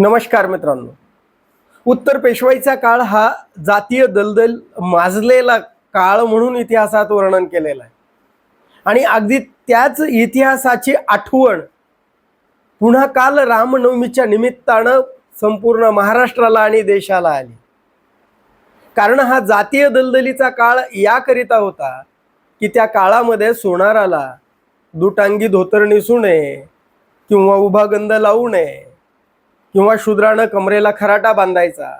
नमस्कार मित्रांनो. उत्तर पेशवाईचा काळ हा जातीय दलदल माजलेला काळ म्हणून इतिहासात वर्णन केलेला आहे. आणि अगदी त्याच इतिहासाची आठवण पुन्हा काल रामनवमीच्या निमित्तानं संपूर्ण महाराष्ट्राला आणि देशाला आली. कारण हा जातीय दलदलीचा काळ याकरिता होता की त्या काळामध्ये सोनाराला दुटांगी धोतर नेसू नये किंवा उभा गंध लावू नये. किंवा शूद्रानं कमरेला खराटा बांधायचा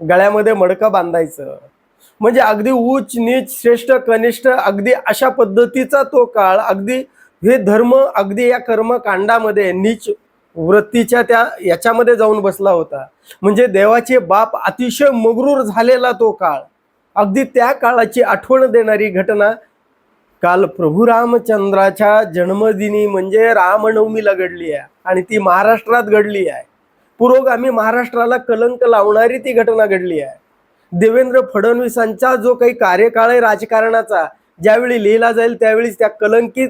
गळ्यामध्ये मडकं बांधायचं. म्हणजे अगदी उच्च नीच श्रेष्ठ कनिष्ठ अगदी अशा पद्धतीचा तो काळ अगदी हे धर्म अगदी या कर्मकांडामध्ये नीच वृत्तीच्या त्या याच्यामध्ये जाऊन बसला होता. म्हणजे देवाचे बाप अतिशय मगरूर झालेला तो काळ. अगदी त्या काळाची आठवण देणारी घटना काल प्रभू रामचंद्राच्या जन्मदिनी म्हणजे रामनवमीला घडली आहे आणि ती महाराष्ट्रात घडली आहे. पुरोगामी महाराष्ट्राला कलंक लावणारी ती घटना घडली आहे. देवेंद्र फडणवीसांचा जो काही कार्यकाळ आहे राजकारणाचा ज्यावेळी लिहिला जाईल त्यावेळी त्या कलंकित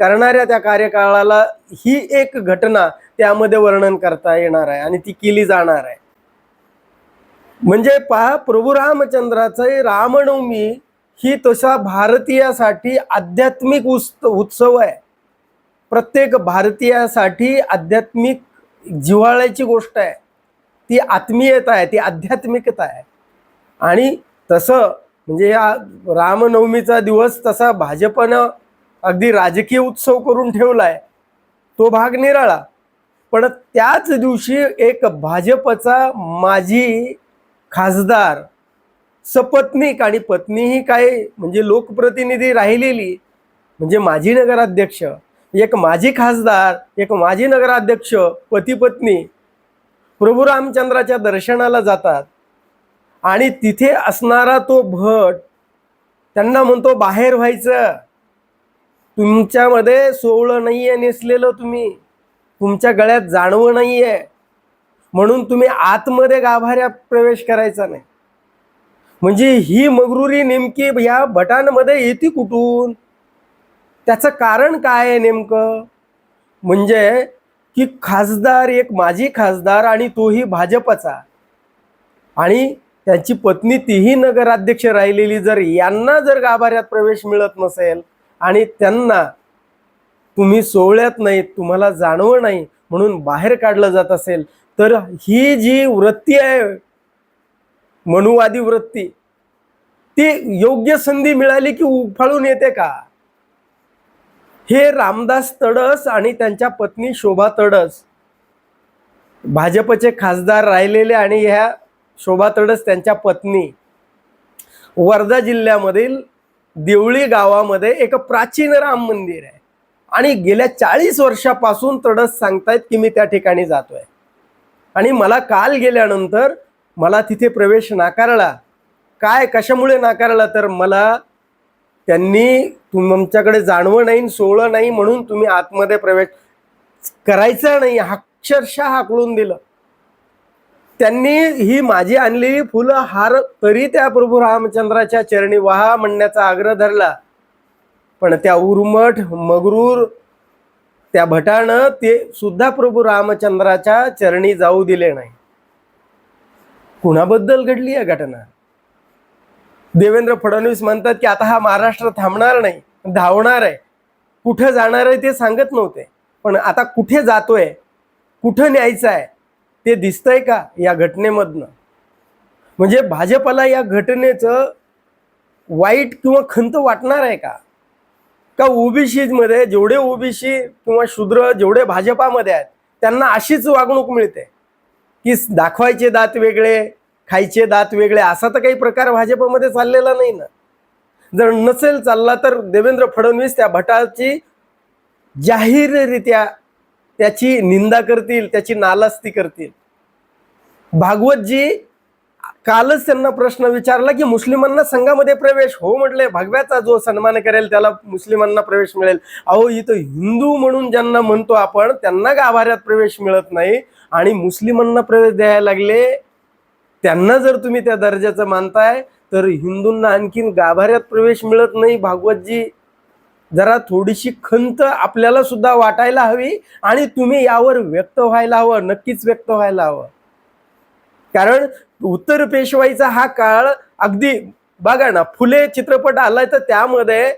करणाऱ्या त्या कार्यकाळाला ही एक घटना त्यामध्ये वर्णन करता येणार आहे आणि ती केली जाणार आहे. म्हणजे पहा प्रभू रामचंद्राचं रामनवमी ही तशा भारतीयासाठी आध्यात्मिक उत्सव आहे. प्रत्येक भारतीयासाठी आध्यात्मिक जिव्हाळ्याची गोष्ट आहे. ती आत्मीयता आहे ती आध्यात्मिकता आहे. आणि तसं म्हणजे या रामनवमीचा दिवस तसा भाजपनं अगदी राजकीय उत्सव करून ठेवला आहे तो भाग निराळा. पण त्याच दिवशी एक भाजपचा माजी खासदार सपत्नीक आणि पत्नीही काय म्हणजे लोकप्रतिनिधी राहिलेली म्हणजे माजी नगराध्यक्ष एक माजी खासदार एक माजी नगराध्यक्ष पती पत्नी प्रभू रामचंद्राच्या दर्शनाला जातात. आणि तिथे असणारा तो भट त्यांना म्हणतो बाहेर व्हायचं. तुमच्यामध्ये सोवळं नाहीये नेसलेलं तुम्ही. तुमच्या गळ्यात जाणवं नाही आहे म्हणून तुम्ही आतमध्ये गाभाऱ्यात प्रवेश करायचा नाही. म्हणजे ही मगरुरी नेमकी या भटांमध्ये येते कुठून? त्याचं कारण काय आहे नेमकं? म्हणजे की खासदार एक माजी खासदार आणि तोही भाजपचा. आणि त्यांची पत्नी तीही नगराध्यक्ष राहिलेली जर यांना जर गाभाऱ्यात प्रवेश मिळत नसेल आणि त्यांना तुम्ही सोहळ्यात नाही तुम्हाला जाणवं नाही म्हणून बाहेर काढलं जात असेल तर ही जी वृत्ती आहे मनुवादी वृत्ती ती योग्य संधी मिळाली की उफाळून येते का? हे रामदास तडस आणि त्यांच्या पत्नी शोभा तडस. भाजपचे खासदार राहिलेले आणि ह्या शोभा तडस त्यांच्या पत्नी. वर्धा जिल्ह्यामधील देवळी गावामध्ये एक प्राचीन राम मंदिर आहे. आणि गेल्या चाळीस वर्षापासून तडस सांगतायत की मी त्या ठिकाणी जातोय. आणि मला काल गेल्यानंतर मला तिथे प्रवेश नाकारला. काय कशामुळे नाकारला? तर मला त्यांनी तुमच्याकडे जाणवं नाही सोहळं नाही म्हणून तुम्ही आतमध्ये प्रवेश करायचा नाही अक्षरशः हाकलून दिलं. त्यांनी ही माझी आणलेली फुलं हार तरी त्या प्रभू रामचंद्राच्या चरणी वाहा म्हणण्याचा आग्रह धरला. पण त्या उर्मठ मगरूर त्या भटानं ते सुद्धा प्रभू रामचंद्राच्या चरणी जाऊ दिले नाही. कुणाबद्दल घडली या घटना? देवेंद्र फडणवीस म्हणतात की आता हा महाराष्ट्र थांबणार नाही धावणार आहे. कुठं जाणार आहे ते सांगत नव्हते. पण आता कुठे जातोय कुठं न्यायचं आहे ते दिसतंय का या घटनेमधनं? म्हणजे भाजपला या घटनेचं वाईट किंवा खंत वाटणार आहे का? का ओबीसीमध्ये जेवढे ओबीसी किंवा शूद्र जेवढे भाजपामध्ये आहेत त्यांना अशीच वागणूक मिळते? की दाखवायचे दात वेगळे खायचे दात वेगळे असा तर काही प्रकार भाजपमध्ये चाललेला नाही ना. जर नसेल चालला तर देवेंद्र फडणवीस त्या भटाची जाहीररित्या त्याची निंदा करतील त्याची नालास्ती करतील. भागवतजी कालच त्यांना प्रश्न विचारला की मुस्लिमांना संघामध्ये प्रवेश हो म्हटले भगव्याचा जो सन्मान करेल त्याला मुस्लिमांना प्रवेश मिळेल. अहो इथं हिंदू म्हणून ज्यांना म्हणतो आपण त्यांना गाभाऱ्यात प्रवेश मिळत नाही आणि मुस्लिमांना प्रवेश द्यायला लागले त्यांना जर तुम्ही त्या दर्जाचं मानताय तर हिंदूंना आणखीन गाभाऱ्यात प्रवेश मिळत नाही. भागवतजी जरा थोडीशी खंत आपल्याला सुद्धा वाटायला हवी आणि तुम्ही यावर व्यक्त व्हायला हवं नक्कीच व्यक्त व्हायला हवं. कारण उत्तर पेशवाईचा हा काळ अगदी बघा ना फुले चित्रपट आलाय तर त्यामध्ये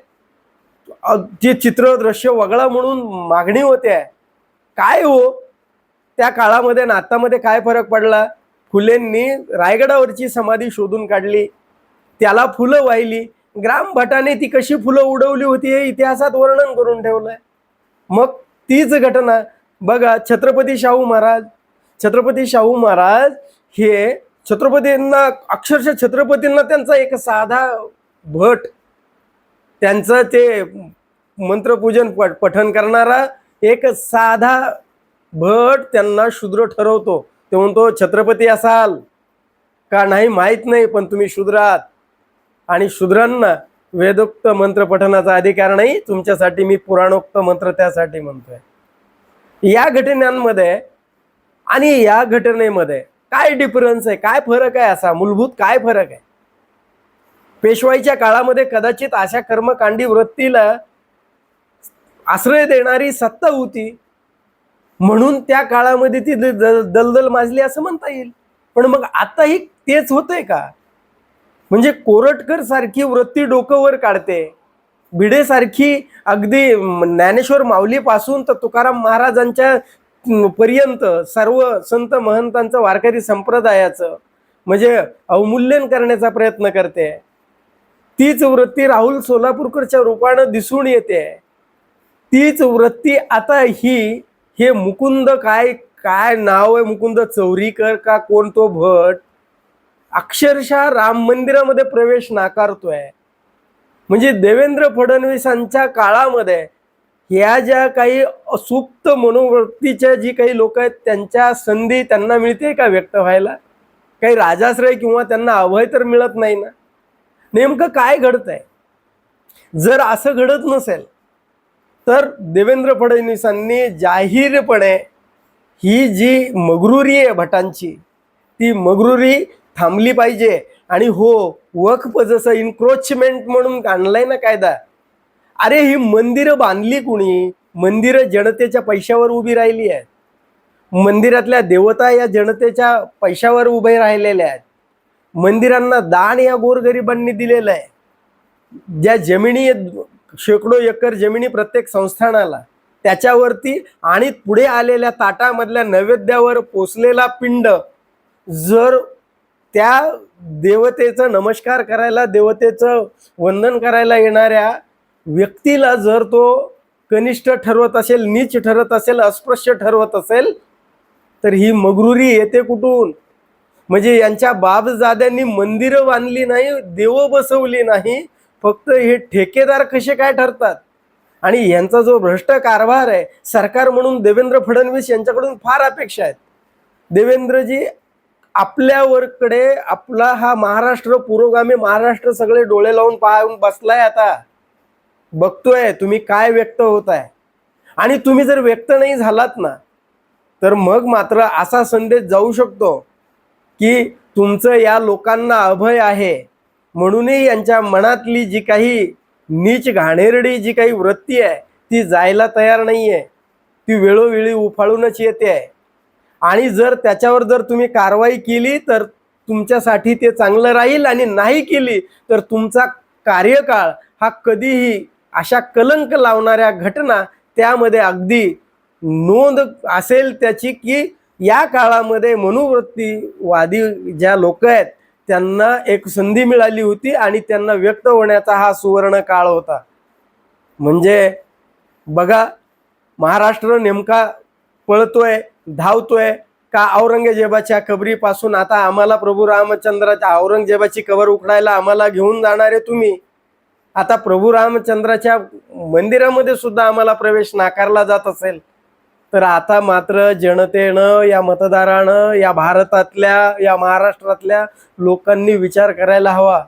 जे चित्र दृश्य वगळा म्हणून मागणी होते. काय हो? त्या काळामध्ये आणि आतामध्ये काय फरक पडला? फुलेंनी रायगडावरची समाधी शोधून काढली. त्याला फुलं वाहिली. ग्राम भटाने ती कशी फुलं उडवली होती हे इतिहासात वर्णन करून ठेवलंय. मग तीच घटना बघा छत्रपती शाहू महाराज. छत्रपती शाहू महाराज हे छत्रपतींना अक्षरशः छत्रपतींना त्यांचा एक साधा भट त्यांचं ते मंत्रपूजन पठन करणारा एक साधा भट त्यांना शूद्र ठरवतो. ते म्हणतो छत्रपती असाल का नाही माहीत नाही पण तुम्ही शूद्र आहात आणि शूद्रांना वेदोक्त मंत्र पठनाचा अधिकार नाही तुमच्यासाठी मी पुराणोक्त मंत्र त्यासाठी म्हणतोय. या घटनांमध्ये आणि या घटनेमध्ये काय डिफरन्स आहे? काय फरक आहे असा? मूलभूत काय फरक आहे? पेशवाईच्या काळामध्ये कदाचित अशा कर्मकांडी वृत्तीला आश्रय देणारी सत्ता होती. म्हणून त्या काळामध्ये ती द- द- दलदल माजली असं म्हणता येईल. पण मग आताही तेच होतंय का? म्हणजे कोरटकर सारखी वृत्ती डोकं वर काढते. भिडेसारखी अगदी ज्ञानेश्वर माऊलीपासून तर तुकाराम महाराजांच्या पर्यंत सर्व संत महंतांचं वारकरी संप्रदायाचं म्हणजे अवमूल्यन करण्याचा प्रयत्न करते. तीच वृत्ती राहुल सोलापूरकरच्या रूपानं दिसून येते. तीच वृत्ती आता ही हे मुकुंद काय काय नाव आहे? मुकुंद चौरीकर का? कोण तो भट? अक्षरशः राम मंदिरामध्ये प्रवेश नाकारतोय. म्हणजे देवेंद्र फडणवीसांच्या काळामध्ये ह्या ज्या काही असुप्त मनोवृत्तीच्या जी काही लोक आहेत त्यांच्या संधी त्यांना मिळते का व्यक्त व्हायला? काही राजाश्रय किंवा त्यांना अभय तर मिळत नाही ना? नेमकं काय घडतंय? जर असं घडत नसेल तर देवेंद्र फडणवीसांनी जाहीरपणे ही जी मगरुरी आहे भटांची ती मगरुरी थांबली पाहिजे. आणि हो वक्फ जसं इन्क्रोचमेंट म्हणून आणलाय ना कायदा. अरे ही मंदिरं बांधली कुणी? मंदिरं जनतेच्या पैशावर उभी राहिली आहेत. मंदिरातल्या देवता या जनतेच्या पैशावर उभे राहिलेल्या आहेत. मंदिरांना दान या गोरगरिबांनी दिलेलं आहे. ज्या जमिनी शेकडो एकर जमिनी प्रत्येक संस्थानाला. त्याच्यावरती आणि पुढे आलेल्या ताटामधल्या नैवेद्यावर पोचलेला पिंड जर त्या देवतेचं नमस्कार करायला देवतेचं वंदन करायला येणाऱ्या व्यक्तीला जर तो कनिष्ठ ठरवत असेल नीच ठरत असेल अस्पृश्य ठरवत असेल तर ही मगरुरी येते कुठून? म्हणजे यांच्या बाबजाद्यांनी मंदिरं बांधली नाही देव बसवली नाही फक्त हे ठेकेदार कसे काय ठरतात? आणि यांचा जो भ्रष्ट कारभार आहे सरकार म्हणून देवेंद्र फडणवीस यांच्याकडून फार अपेक्षा आहेत. देवेंद्रजी आपल्यावरकडे आपला हा महाराष्ट्र पुरोगामी महाराष्ट्र सगळे डोळे लावून पाहून बसलाय आता. बघतोय तुम्ही काय व्यक्त होत आहे आणि तुम्ही जर व्यक्त नाही झालात ना तर मग मात्र असा संदेश जाऊ शकतो की तुमचं या लोकांना अभय आहे. म्हणूनही यांच्या मनातली जी काही नीच घाणेरडी जी काही वृत्ती आहे ती जायला तयार नाही आहे ती वेळोवेळी उफाळूनच येते आहे. आणि जर त्याच्यावर जर तुम्ही कारवाई केली तर तुमच्यासाठी ते चांगलं राहील आणि नाही केली तर तुमचा कार्यकाळ हा कधीही अशा कलंक लावणाऱ्या घटना त्यामध्ये अगदी नोंद असेल त्याची की या काळामध्ये मनोवृत्तीवादी ज्या लोक आहेत त्यांना एक संधी मिळाली होती आणि त्यांना व्यक्त होण्याचा हा सुवर्ण काळ होता. म्हणजे बघा महाराष्ट्र नेमका पळतोय धावतोय का औरंगजेबाच्या कबरीपासून? आता आम्हाला प्रभू रामचंद्राच्या औरंगजेबाची कबर उखडायला आम्हाला घेऊन जाणारे तुम्ही. आता प्रभू रामचंद्राच्या मंदिरामध्ये सुद्धा आम्हाला प्रवेश नाकारला जात असेल. तर आता मात्र जनतेनं या मतदारानं या भारतातल्या या महाराष्ट्रातल्या लोकांनी विचार करायला हवा.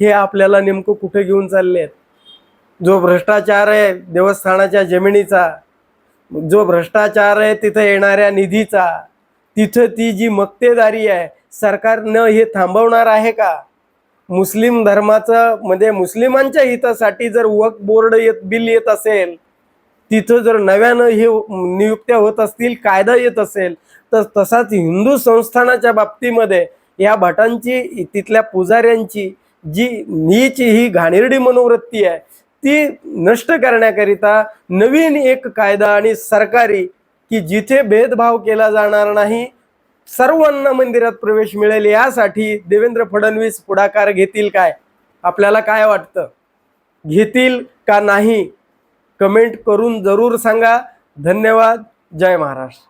हे आपल्याला नेमकं कुठे घेऊन चालले आहेत जो भ्रष्टाचार आहे देवस्थानाच्या जमिनीचा जो भ्रष्टाचार आहे तिथं येणाऱ्या निधीचा तिथं ती जी मक्तेदारी आहे सरकारनं हे थांबवणार आहे का? मुस्लिम धर्माचं म्हणजे मुस्लिमांच्या हितासाठी जर वक बोर्ड येत बिल येत असेल तिथं जर नव्यानं हे नियुक्त्या होत असतील कायदा येत असेल तर तसाच हिंदू संस्थानाच्या बाबतीमध्ये या भटांची तिथल्या पुजाऱ्यांची जी नीच ही घाणेरडी मनोवृत्ती आहे ती नष्ट करण्याकरिता नवीन एक कायदा आणि सरकारी की जिथे भेदभाव केला जाणार नाही सर्वांना मंदिरात प्रवेश मिळेल यासाठी देवेंद्र फडणवीस पुढाकार घेतील काय? आपल्याला काय वाटतं? घेतील का नाही? कमेंट करून जरूर सांगा. धन्यवाद. जय महाराष्ट्र.